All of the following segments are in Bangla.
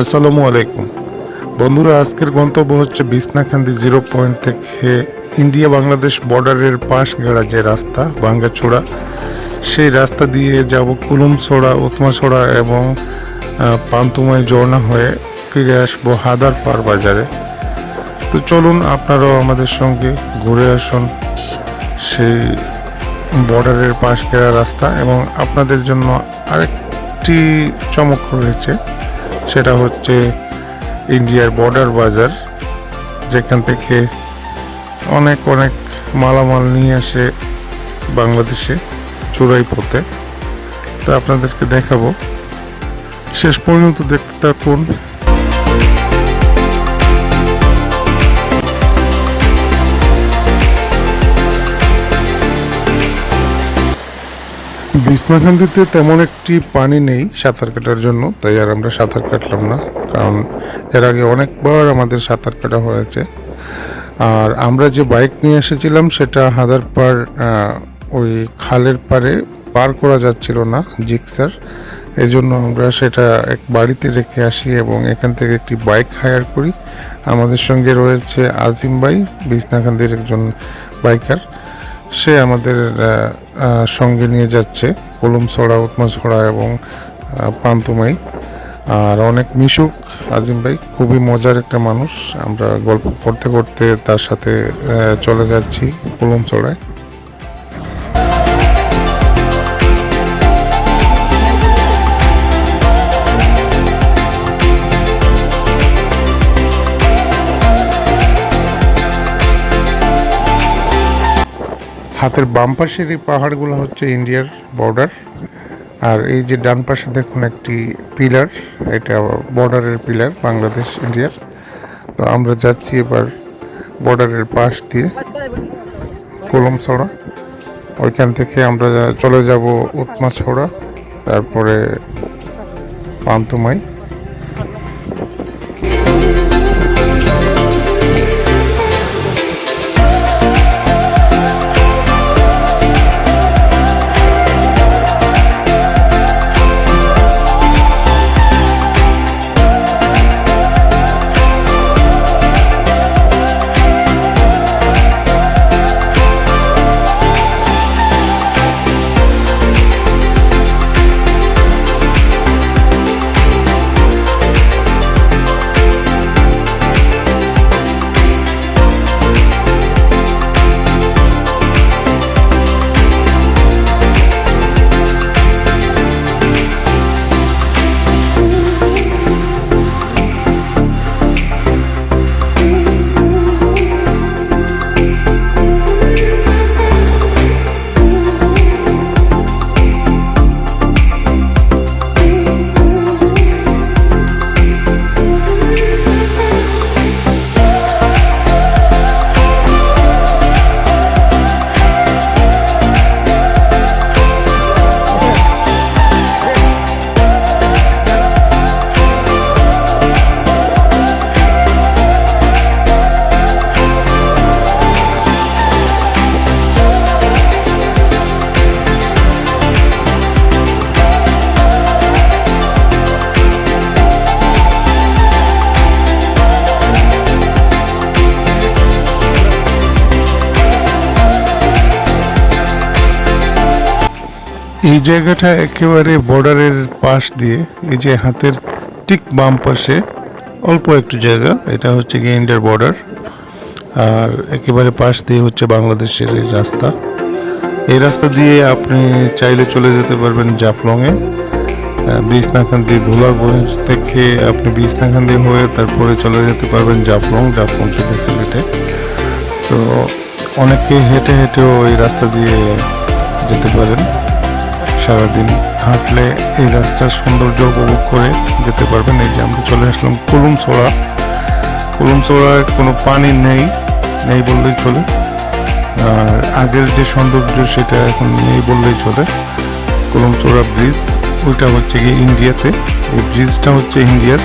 আসসালামু আলাইকুম। বন্ধুরা, আজকের গন্তব্য হচ্ছে বিছনাখান্দি জিরো পয়েন্ট থেকে ইন্ডিয়া বাংলাদেশ বর্ডারের পাশ গেড়া যে রাস্তা ভাঙ্গাচোড়া সেই রাস্তা দিয়ে যাব কুলুমছড়া, উতমাছড়া এবং পান্তুময় ঝর্ণা হয়ে ফিরে আসব হাদার পার বাজারে। তো চলুন, আপনারাও আমাদের সঙ্গে ঘুরে আসুন সেই বর্ডারের পাশ গেরা রাস্তা এবং আপনাদের জন্য আরেকটি চমক রয়েছে। সেটা হচ্ছে ইন্ডিয়ার বর্ডার বাজার, যেখান থেকে অনেক অনেক মালামাল নিয়ে আসে বাংলাদেশে চোরাই পথে। তা আপনাদেরকে দেখাবো। শেষ পর্যন্ত দেখতে থাকুন। বিছনাখান্দিতে তেমন একটি পানি নেই সাঁতার কাটার জন্য তাই আর আমরা সাঁতার কাটলাম না কারণ এর আগে অনেকবার আমাদের সাঁতার কাটা হয়েছে। আর আমরা যে বাইক নিয়ে এসেছিলাম সেটা হাদারপাড় আহ, ওই খালের পারে পার করা যাচ্ছিল না জিক্সার। এই জন্য আমরা সেটা এক বাড়িতে রেখে আসি এবং এখান থেকে একটি বাইক হায়ার করি। আমাদের সঙ্গে রয়েছে আজিম ভাই বিছনাখান্দির একজন বাইকার। সে আমাদের সঙ্গে নিয়ে যাচ্ছে কলম ছড়া উৎমা ছড়া এবং পান্তুমাই। আর অনেক মিশুক আজিম ভাই, খুবই মজার একটা মানুষ। আমরা গল্প করতে পড়তে তার সাথে চলে যাচ্ছি কলম ছড়ায় হাতের বাম পাশের এই পাহাড়গুলো হচ্ছে ইন্ডিয়ার বর্ডার। আর এই যে ডান পাশে দেখুন একটি পিলার, এটা বর্ডারের পিলার, বাংলাদেশ ইন্ডিয়ার তো আমরা যাচ্ছি এবার বর্ডারের পাশ দিয়ে কলম ছড়া ওইখান থেকে আমরা চলে যাব উৎমাছড়া, তারপরে পান্তুমাই। এই জায়গাটা একেবারে বর্ডারের পাশ দিয়ে, এই যে হাতের ঠিক বাম পাশে অল্প একটু জায়গা, এটা হচ্ছে গিয়ে ইন্ডিয়ার বর্ডার। আর একেবারে পাশ দিয়ে হচ্ছে বাংলাদেশের এই রাস্তা। এই রাস্তা দিয়ে আপনি চাইলে চলে যেতে পারবেন জাফলংয়ে। বিছনাখান্দি ভোলাগঞ্জ থেকে আপনি বিছনাখান্দি হয়ে তারপরে চলে যেতে পারবেন জাফলং জাফলং থেকে সিলেটে। তো অনেকে হেঁটে হেঁটেও এই রাস্তা দিয়ে যেতে পারেন। সারাদিন হাঁটলে এই রাস্তার সৌন্দর্য উপভোগ করে যেতে পারবেন। এই যে আমরা চলে আসলাম কুলুমছড়া কুলুমছড়ায় কোনো পানি নেই নেই বললেই চলে। আর আগের যে সৌন্দর্য সেটা এখন নেই বললেই চলে। কুলুমছড়া ব্রিজ, ওইটা হচ্ছে গিয়ে ইন্ডিয়াতে। এই ব্রিজটা হচ্ছে ইন্ডিয়ার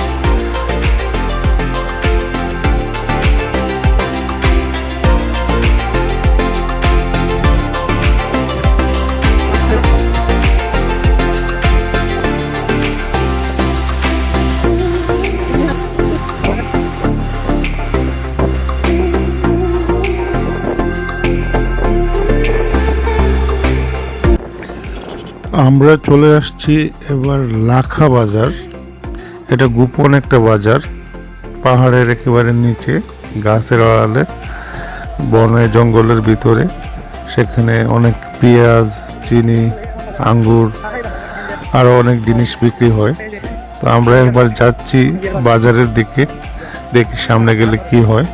আমরা চলে আসছি এবার লাখা বাজার। এটা গোপন একটা বাজার, পাহাড়ের একেবারে নিচে, গাছের আড়ালে, বনে, জঙ্গলের ভিতরে। সেখানে অনেক পেঁয়াজ, চিনি, আঙ্গুর আরও অনেক জিনিস বিক্রি হয়। তো আমরা একবার যাচ্ছি বাজারের দিকে, দেখি সামনে গেলে কি হয়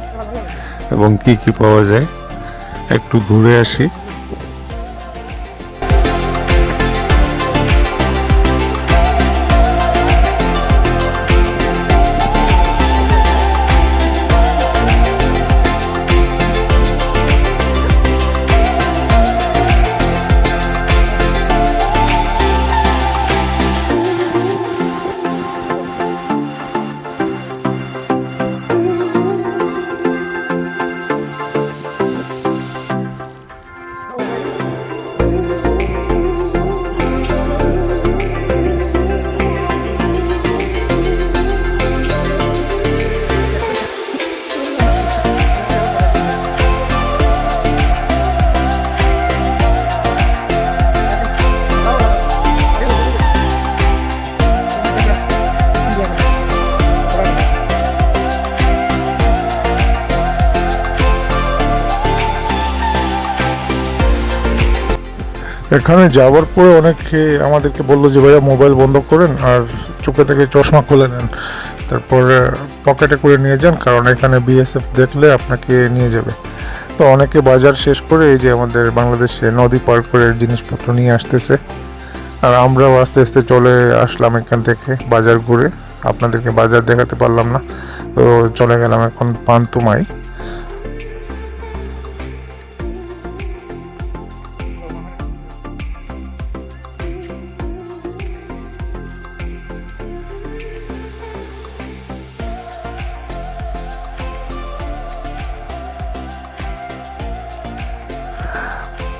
এবং কি কি পাওয়া যায়। একটু ঘুরে আসি। এখানে যাওয়ার পরে অনেকে আমাদেরকে বলল যে, ভাইয়া, মোবাইল বন্ধ করেন আর চোখে থেকে চশমা খুলে নেন। তারপরে পকেটে করে নিয়ে যান, কারণ এখানে বিএসএফ দেখলে আপনাকে নিয়ে যাবে। তো অনেকে বাজার শেষ করে এই যে আমাদের বাংলাদেশে নদী পার করে জিনিসপত্র নিয়ে আসতেছে। আর আমরাও আস্তে আস্তে চলে আসলাম এখান থেকে বাজার ঘুরে। আপনাদেরকে বাজার দেখাতে পারলাম না। তো চলে গেলাম এখন পান্তুমাই।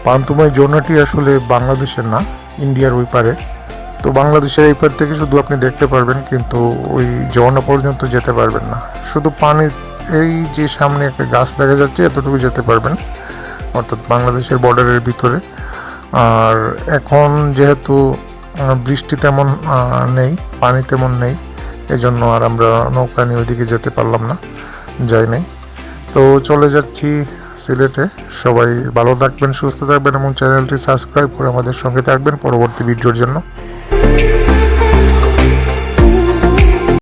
পান্তুমাই জোনাটি আসলে বাংলাদেশের না ইন্ডিয়ার ওই পারে। তো বাংলাদেশের এই পার থেকে শুধু আপনি দেখতে পারবেন, কিন্তু ওই ঝর্ণা পর্যন্ত যেতে পারবেন না। শুধু পানি এই যে সামনে একটা গাছ দেখা যাচ্ছে, এতটুকু যেতে পারবেন, অর্থাৎ বাংলাদেশের বর্ডারের ভিতরে। আর এখন যেহেতু বৃষ্টি তেমন নেই, পানি তেমন নেই, এজন্য আর আমরা নৌকা নিয়ে ওইদিকে যেতে পারলাম না, যাই নাই। তো চলে যাচ্ছি সিলেটে। সবাই ভালো থাকবেন, সুস্থ থাকবেন এবং চ্যানেলটি সাবস্ক্রাইব করে আমাদের সঙ্গে থাকবেন পরবর্তী ভিডিওর জন্য।